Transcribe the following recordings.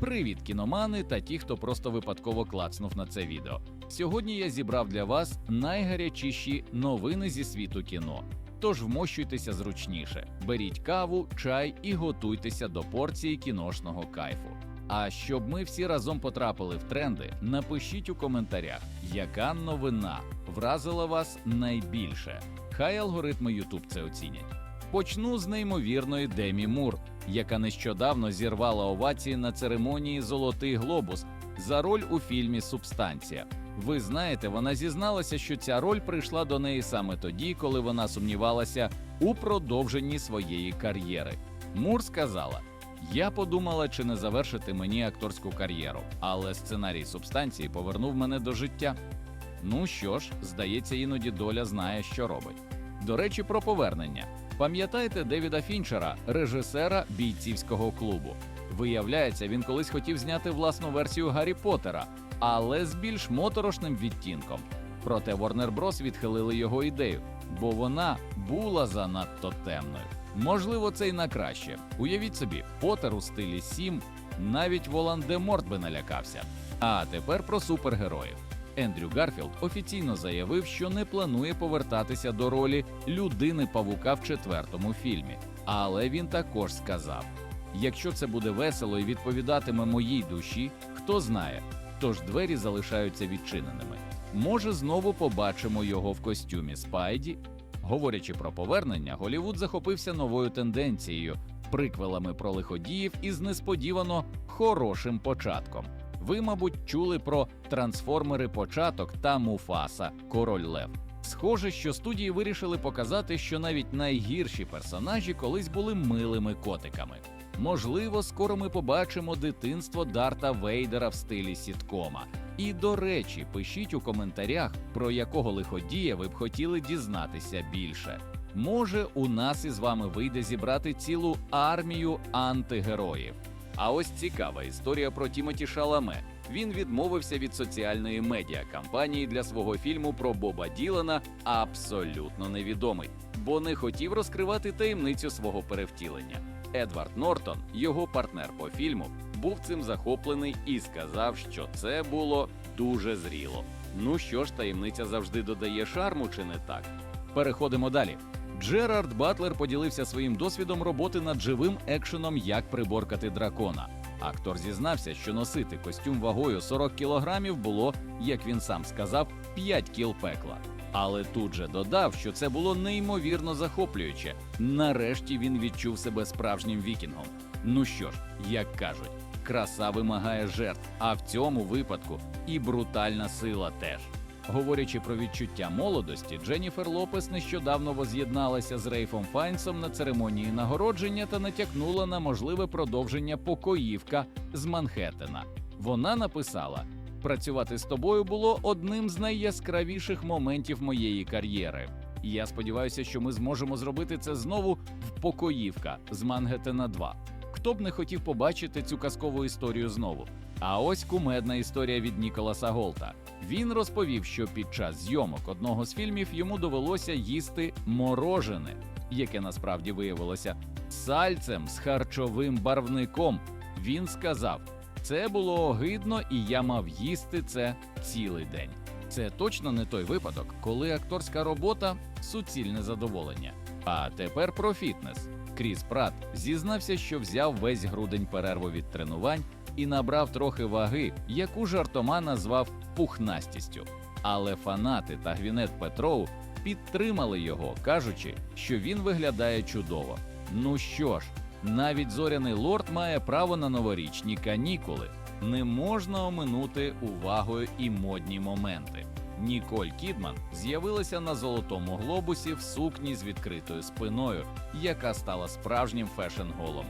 Привіт, кіномани та ті, хто просто випадково клацнув на це відео. Сьогодні я зібрав для вас найгарячіші новини зі світу кіно. Тож вмощуйтеся зручніше, беріть каву, чай і готуйтеся до порції кіношного кайфу. А щоб ми всі разом потрапили в тренди, напишіть у коментарях, яка новина вразила вас найбільше. Хай алгоритми YouTube це оцінять. Почну з неймовірної Демі Мур, яка нещодавно зірвала овації на церемонії Золотий глобус за роль у фільмі Субстанція. Ви знаєте, вона зізналася, що ця роль прийшла до неї саме тоді, коли вона сумнівалася у продовженні своєї кар'єри. Мур сказала: Я подумала, чи не завершити мені акторську кар'єру, але сценарій субстанції повернув мене до життя. Ну що ж, здається, іноді доля знає, що робить. До речі, про повернення. Пам'ятаєте Девіда Фінчера, режисера бійцівського клубу? Виявляється, він колись хотів зняти власну версію Гаррі Поттера, але з більш моторошним відтінком. Проте Warner Bros. відхилили його ідею, бо вона була занадто темною. Можливо, це й на краще. Уявіть собі, Поттер у стилі 7, навіть Волан-де-Морт би налякався. А тепер про супергероїв. Ендрю Гарфілд офіційно заявив, що не планує повертатися до ролі людини павука в четвертому фільмі. Але він також сказав: якщо це буде весело і відповідатиме моїй душі, хто знає, тож двері залишаються відчиненими. Може, знову побачимо його в костюмі Спайді. Говорячи про повернення, Голівуд захопився новою тенденцією приквелами про лиходіїв із несподівано хорошим початком. Ви, мабуть, чули про трансформери початок та Муфаса Король Лев. Схоже, що студії вирішили показати, що навіть найгірші персонажі колись були милими котиками. Можливо, скоро ми побачимо дитинство Дарта Вейдера в стилі сіткома. І до речі, пишіть у коментарях, про якого лиходія ви б хотіли дізнатися більше. Може, у нас із вами вийде зібрати цілу армію антигероїв. А ось цікава історія про Тімоті Шаламе. Він відмовився від соціальної медіа кампанії для свого фільму про Боба Ділана абсолютно невідомий, бо не хотів розкривати таємницю свого перевтілення. Едвард Нортон, його партнер по фільму, був цим захоплений і сказав, що це було дуже зріло. Ну що ж, таємниця завжди додає шарму, чи не так? Переходимо далі. Джерард Батлер поділився своїм досвідом роботи над живим екшеном Як приборкати дракона. Актор зізнався, що носити костюм вагою 40 кілограмів було, як він сам сказав, 5 кіл пекла. Але тут же додав, що це було неймовірно захоплююче. Нарешті він відчув себе справжнім вікінгом. Ну що ж, як кажуть, краса вимагає жертв, а в цьому випадку і брутальна сила теж. Говорячи про відчуття молодості, Дженніфер Лопес нещодавно воз'єдналася з Рейфом Файнсом на церемонії нагородження та натякнула на можливе продовження покоївка з Манхеттена. Вона написала: працювати з тобою було одним з найяскравіших моментів моєї кар'єри. Я сподіваюся, що ми зможемо зробити це знову в покоївка з Мангеттена 2. Хто б не хотів побачити цю казкову історію знову? А ось кумедна історія від Ніколаса Голта. Він розповів, що під час зйомок одного з фільмів йому довелося їсти морожене, яке насправді виявилося сальцем з харчовим барвником. Він сказав: це було огидно, і я мав їсти це цілий день. Це точно не той випадок, коли акторська робота суцільне задоволення. А тепер про фітнес. Кріс Прат зізнався, що взяв весь грудень перерву від тренувань і набрав трохи ваги, яку жартома назвав пухнастістю. Але фанати та Гвінет Петроу підтримали його, кажучи, що він виглядає чудово. Ну що ж, навіть зоряний лорд має право на новорічні канікули. Не можна оминути увагою і модні моменти. Ніколь Кідман з'явилася на золотому глобусі в сукні з відкритою спиною, яка стала справжнім фешн-голом.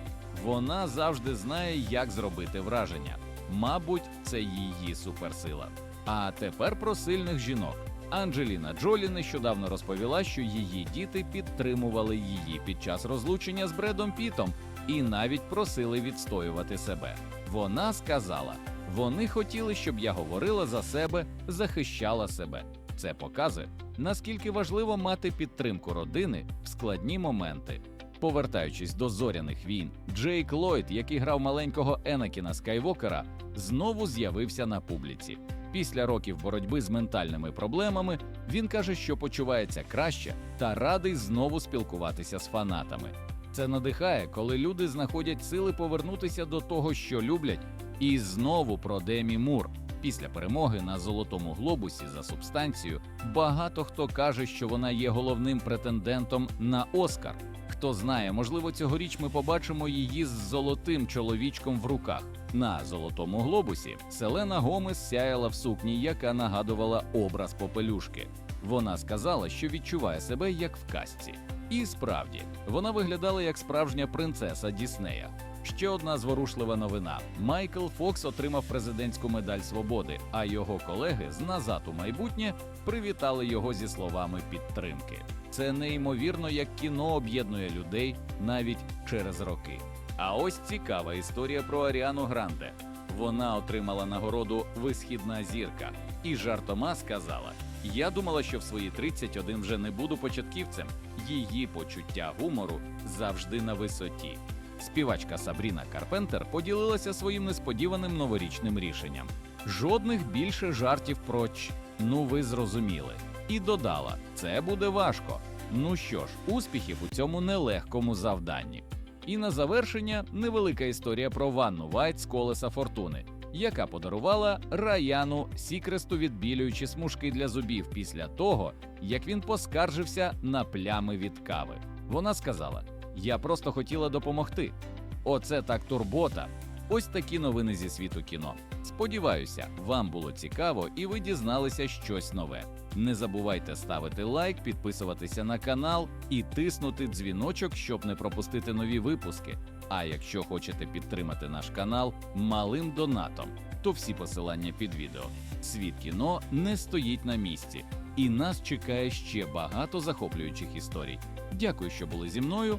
Вона завжди знає, як зробити враження. Мабуть, це її суперсила. А тепер про сильних жінок. Анджеліна Джолі нещодавно розповіла, що її діти підтримували її під час розлучення з Бредом Пітом і навіть просили відстоювати себе. Вона сказала: вони хотіли, щоб я говорила за себе, захищала себе. Це показує, наскільки важливо мати підтримку родини в складні моменти. Повертаючись до зоряних війн, Джейк Ллойд, який грав маленького Енакіна Скайвокера, знову з'явився на публіці. Після років боротьби з ментальними проблемами він каже, що почувається краще та радий знову спілкуватися з фанатами. Це надихає, коли люди знаходять сили повернутися до того, що люблять, і знову про Демі Мур. Після перемоги на золотому глобусі за субстанцію багато хто каже, що вона є головним претендентом на Оскар. Хто знає, можливо, цьогоріч ми побачимо її з золотим чоловічком в руках. На золотому глобусі Селена Гомес сяяла в сукні, яка нагадувала образ попелюшки. Вона сказала, що відчуває себе як в казці. І справді, вона виглядала як справжня принцеса Діснея. Ще одна зворушлива новина: Майкл Фокс отримав президентську медаль свободи, а його колеги з назад у майбутнє привітали його зі словами підтримки. Це неймовірно, як кіно об'єднує людей навіть через роки. А ось цікава історія про Аріану Гранде. Вона отримала нагороду Висхідна зірка і жартома сказала: Я думала, що в свої 31 вже не буду початківцем. Її почуття гумору завжди на висоті. Співачка Сабріна Карпентер поділилася своїм несподіваним новорічним рішенням. Жодних більше жартів про «ч». ну ви зрозуміли. І додала: це буде важко. Ну що ж, успіхів у цьому нелегкому завданні. І на завершення невелика історія про Ванну Вайт з колеса фортуни, яка подарувала Раяну Сікресту відбілюючі смужки для зубів після того, як він поскаржився на плями від кави. Вона сказала: Я просто хотіла допомогти. Оце так турбота. Ось такі новини зі світу кіно. Сподіваюся, вам було цікаво і ви дізналися щось нове. Не забувайте ставити лайк, підписуватися на канал і тиснути дзвіночок, щоб не пропустити нові випуски. А якщо хочете підтримати наш канал малим донатом, то всі посилання під відео. Світ кіно не стоїть на місці, і нас чекає ще багато захоплюючих історій. Дякую, що були зі мною,